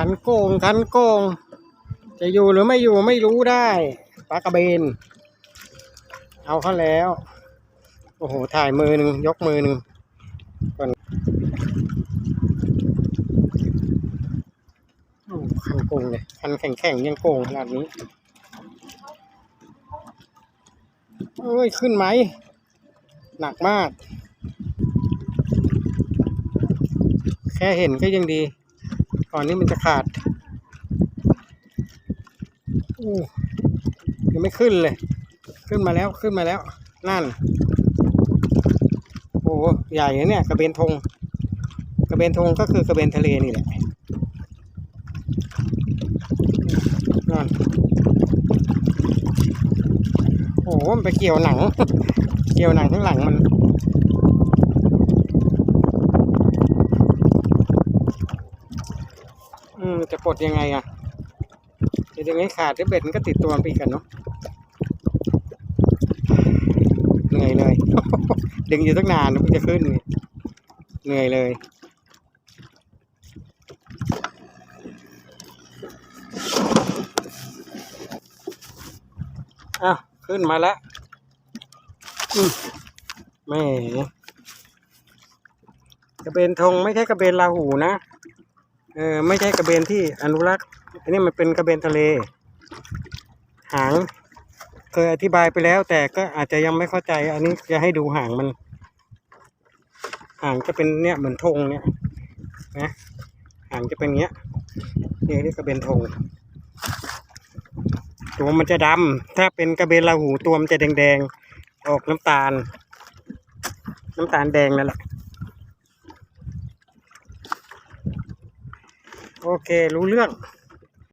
ขันโกงขันโกง จะอยู่หรือไม่อยู่ไม่รู้ได้ปลากระเบน เอาเขาแล้ว โอ้โห ถ่ายมือหนึ่งยกมือหนึ่งก่อนโอ้คันโกงเลยคันแข็งแข็งๆยังโกงขนาดนี้เอ้ย ขึ้นไหม หนักมาก แค่เห็นก็ยังดี ก่อนนี้มันจะขาดอู้ยังไม่ขึ้นเลย ขึ้นมาแล้วขึ้นมาแล้ว นั่น โอ้ใหญ่นะเนี่ยกระเบนธงกระเบนธงก็คือกระเบนทะเลนี่แหละนั่นโอ้มันไปเกี่ยวหนัง เกี่ยวหนังข้างหลังมัน อืม จะปลดยังไงอะจะยังไงขาดเดี๋ยวเบ็ดมันก็ติดตัวมันไปอีกกันเนาะเหนื่อยเลย ดึงอยู่ตั้งนานมันจะขึ้นเหนื่อยเลยอ้าวขึ้นมาแล้วอืมแม่กระเบนธงไม่ใช่กระเบนลาหูนะ เออไม่ใช่กระเบนที่อนุรักษ์อันนี้มันเป็นกระเบนทะเล หาง เคยอธิบายไปแล้ว แต่ก็อาจจะยังไม่เข้าใจ อันนี้จะให้ดูหางมัน หางจะเป็นเนี่ยเหมือนธงเนี่ยนะหางจะเป็นเงี้ยนี่เรียกกระเบนธงตัวมันจะดำถ้าเป็นกระเบนลาหูตัวมันจะแดงๆออกน้ำตาล น้ำตาลแดงนั่นแหละ โอเครู้เรื่อง